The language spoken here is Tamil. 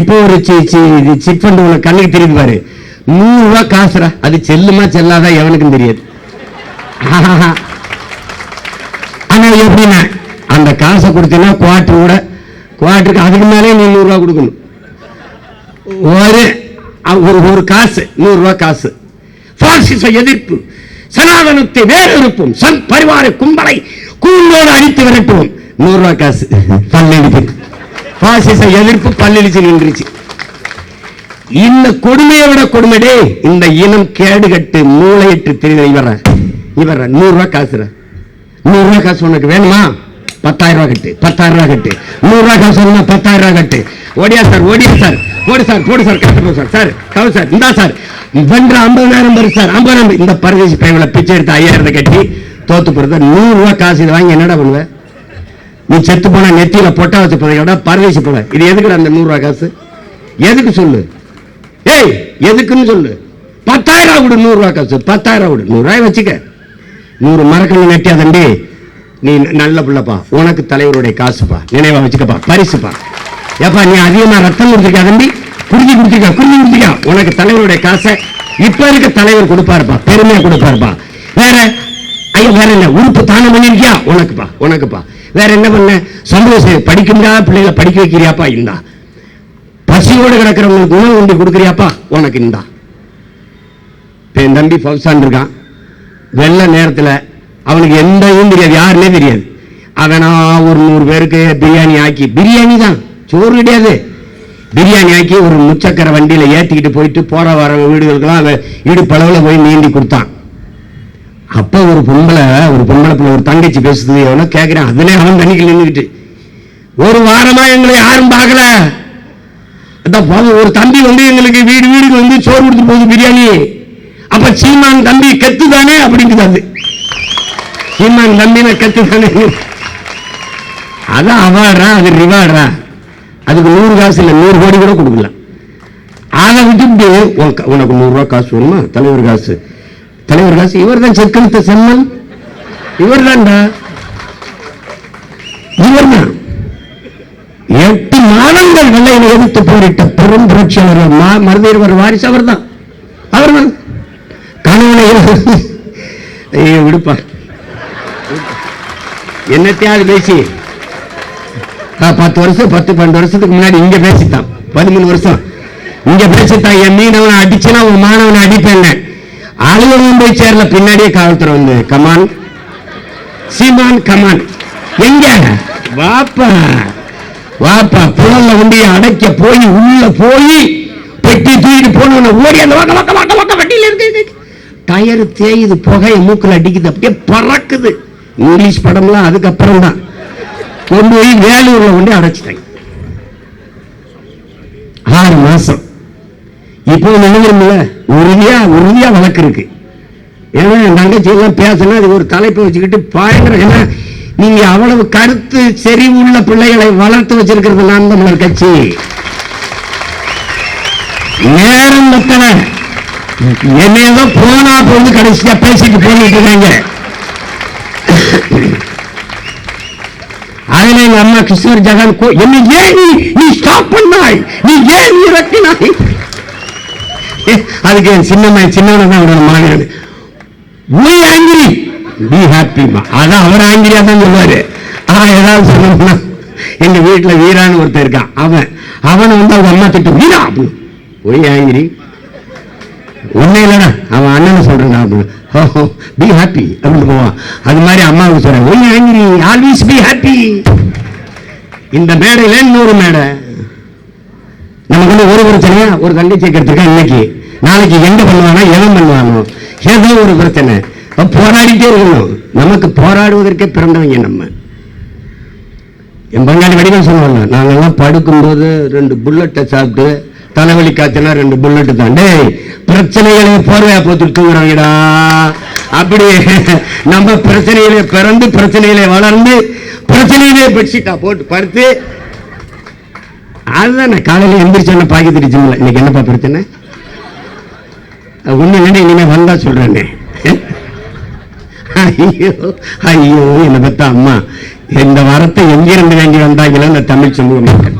இப்போ ஒரு சிட் ஃபண்ட் உனக்கு கண்ணுக்கு திரும்பி பாரு. நூறு ரூபா காசுடா. அது செல்லுமா செல்லாதா எவனுக்கும் தெரியாது. ஆனா எப்படின்னா அந்த காசை கொடுத்தீங்கன்னா குவார்டர் கூட குவார்டருக்கு அதுக்கு மேலே நீ நூறுரூவா கொடுக்கணும். ஒரு ஒரு ஒரு காசு நூறு ரூபாய் காசு. பாசிச எதிர்ப்பு சனாதனத்தை வேறொருப்பும் சன் பரிவார கும்பலை கூண்டோடு அழித்து விரட்டுவோம். நூறு ரூபாய் காசு பல்லெழுத்து பாசிச எதிர்ப்பு பல்லெழுச்சி நின்றுச்சு. இந்த கொடுமையை விட கொடுமைடே இந்த இனம் கேடுகட்டு மூளையிட்டு தெரியுது. இவர இவர நூறு ரூபாய் காசுற நூறு ரூபாய் காசு உனக்கு வேணுமா? பத்தாயிரம் ரூபாய் கட்டு பத்தாயிரம் ரூபாய் கட்டு. நூறு ரூபாய் காசு வேணுமா? பத்தாயிரம் ரூபாய் கட்டு. ஓடியா சார் ஓடியா சார். போடு சார் போடு சார் கட்டு சார். சார் கவு சார் இந்தா சார். வென்ற ஐம்பதாயிரம் பேர் சார். ஐம்பதாயிரம் இந்த பரதேசி பையனை பிச்சை எடுத்து ஐயாயிரத்தை கட்டி தோத்து போறது நூறு காசு இதை வாங்கி என்னடா பண்ணுவேன் நீ செத்து போனா நெத்தியில பொட்டா வச்சு போதையோட பரவேசி போல இது எதுக்குடா அந்த நூறுரூவா காசு? எதுக்கு சொல்லு? ஏய் எதுக்குன்னு சொல்லு? பத்தாயிரம் விடு நூறுரூவா காசு. பத்தாயிரம் விடு நூறுரூவாய் வச்சுக்க. நூறு மரக்கண்ணு நெட்டியா தம்பி? நீ ந- நல்ல பிள்ளைப்பா. உனக்கு தலைவருடைய காசுப்பா. நினைவா வச்சுக்கப்பா. பரிசுப்பா. ஏப்பா நீ அதிகமா ரத்தம் கொடுத்துருக்கா தம்பி? குடிச்சு குடிச்சிருக்கா குடிச்சு குடிச்சிருக்கா உனக்கு தலைவருடைய காசை இப்ப இருக்க தலைவர் கொடுப்பாருப்பா. பெருமையா கொடுப்பாருப்பா. வேற ஐயா வேற என்ன? உறுப்பு தானம் பண்ணிருக்கியா உனக்குப்பா. உனக்குப்பா. வேற என்ன பண்ண? சந்தோஷம் படிக்கும்டா பிள்ளைகளை படிக்க வைக்கிறியாப்பா இந்தா. பசியோடு கிடக்கிறவங்களுக்கு உணவு உண்டு கொடுக்குறியாப்பா உனக்கு இந்தா. என் தம்பி ஃபவுசான் இருக்கான். வெள்ள நேரத்தில் அவனுக்கு எந்த இதுவும் தெரியாது யாருன்னே தெரியாது. அவனா ஒரு நூறு பேருக்கு பிரியாணி ஆக்கி பிரியாணி தான் சோறு கிடையாது. பிரியாணி ஆக்கி ஒரு முச்சக்கர வண்டியில் ஏற்றிக்கிட்டு போயிட்டு போகிற வர வீடுகளுக்கெல்லாம் அவன் இடுப்பளவில் போய் நீந்தி கொடுத்தான். அப்ப ஒரு பொம்பளை ஒரு பொம்பளை பிள்ளை ஒரு தங்கச்சி பேசுது எவனோ கேட்கிறேன் அதுலயே அவன் தண்ணிக்கு நின்றுக்கிட்டு ஒரு வாரமா எங்களை யாரும் பார்க்கல. அதான் ஒரு தம்பி வந்து எங்களுக்கு வீடு வீடுக்கு வந்து சோறு கொடுத்து போகுது பிரியாணி. அப்ப சீமான் தம்பி கெத்து தானே அப்படிங்குது அது. சீமான் தம்பின கெத்து தானே அதான் அவார்டா அது ரிவார்டா அதுக்கு நூறு காசு இல்லை நூறு கோடி கூட கொடுக்கலாம் அதை விட்டுட்டு உனக்கு- உனக்கு காசு வேணுமா? தலைவர் காசு. தலைவர் காசு இவர் தான் செக்கெழுத்த செம்மன் இவர் தான்டா இவர் தான் எட்டு மாதங்கள் வெள்ளையனை எதிர்த்து போரிட்ட பெரும் புரட்சியாளர் மா மருதையர் வாரிசு அவர் தான் அவர் தான் கணவனை ஐயோ விடுப்பா. என்னத்தையாவது பேசி. பத்து வருஷம் பத்து பன்னெண்டு வருஷத்துக்கு முன்னாடி இங்க பேசித்தான். பதிமூணு வருஷம். இங்க பேசித்தான் என் மீனவனை அடிச்சுன்னா உன் மாணவனை அடிப்பேன் அலுவலகம் போய் சேரல பின்னாடியே காவல்துறை வந்து கமான் சீமான் கமான் எங்க? வாப்பா. வாப்பா புலல்ல உண்டி அடைக்க போய் உள்ள போய் பெட்டி தூக்கிட்டு போன ஓடி அந்த வாக்க வாக்க வாக்க வாக்க வண்டியில இருக்கு டயர் தேயுது புகைய மூக்கில் அடிக்குது அப்படியே பறக்குது. இங்கிலீஷ் படம்லாம் அதுக்கப்புறம் தான். கொண்டு போய் வேலூர்ல கொண்டு அடைச்சிட்டாங்க. ஆறு மாசம். இப்போ நினைக்கிறோம்ல உறுதியா ஏன்னா பேசினா அது ஒரு தலைப்பை வச்சுக்கிட்டு பயங்கர நீங்க அவ்வளவு கருத்து செறிவுள்ள பிள்ளைகளை வளர்த்து வச்சிருக்கிறது நான் தமிழர் கட்சி. நேரம் மத்தன என்ன போனா போது கடைசியா பேசிட்டு போயிட்டு இருக்காங்க. அதுல எங்க அம்மா கிருஷ்ணர் ஜெகன் கோ- ஏன் நீ ஸ்டாப் பண்ணாய். நீ ஏன் இறக்கினாய். அதுக்கு என் சின்னம்மா சின்னவனை தான் அவரோட மகன் நீ ஆங்கிரி பி ஹாப்பி அதான் அவர் ஆங்கிரியா தான் சொல்லுவாரு. ஆனா ஏதாவது சொல்லணும்னா எங்க வீட்டுல வீரான்னு ஒருத்தன் இருக்கான். அவன் அவனை வந்து அவங்க அம்மா திட்டு வீரா அப்படின்னு ஒய் ஆங்கிரி ஒண்ணே இல்லடா அவன் அண்ணனை சொல்றான் அப்படின்னு ஓஹோ பி ஹாப்பி அப்படின்னு போவான். அது மாதிரி அம்மாவுக்கு சொல்றேன் why angry always be happy இந்த மேடையில இன்னொரு மேடை. நமக்கு வந்து ஒரு பிரச்சனையா ஒரு தங்கச்சி கேட்டிருக்கேன் இன்னைக்கு. நாளைக்கு எங்க பண்ணுவானா எவன் பண்ணுவானோ? ஏதோ ஒரு பிரச்சனை. போராடிட்டே இருக்கணும். நமக்கு போராடுவதற்கே பிறந்தவங்க நம்ம. என் பங்காளி வடிவம் சொல்லுவாங்க நாங்கள்லாம் படுக்கும்போது ரெண்டு புல்லட்டை சாப்பிட்டு தலைவலி காய்ச்சனா ரெண்டு புல்லட்டு தான். டேய் பிரச்சனைகளை போர்வையா போத்துட்டு தூங்குறாங்கடா அப்படி நம்ம பிரச்சனைகளை பிறந்து பிரச்சனைகளை வளர்ந்து பிரச்சனையிலே பெட்ஷீட்டா போட்டு படுத்து அதுதான் நான் காலையில எந்திரிச்சோன்னு பாக்கி திரிச்சுங்களா இன்னைக்கு என்னப்பா பிரச்சனை? ஒண்ணு இல்லைன்னா இனிமே வந்தா சொல்றேனே. ஐயோ ஐயோ என்ன பத்த அம்மா. இந்த வாரத்தை எங்கிருந்து வாங்கி வந்தாங்களோ இந்த தமிழ் சமூகம்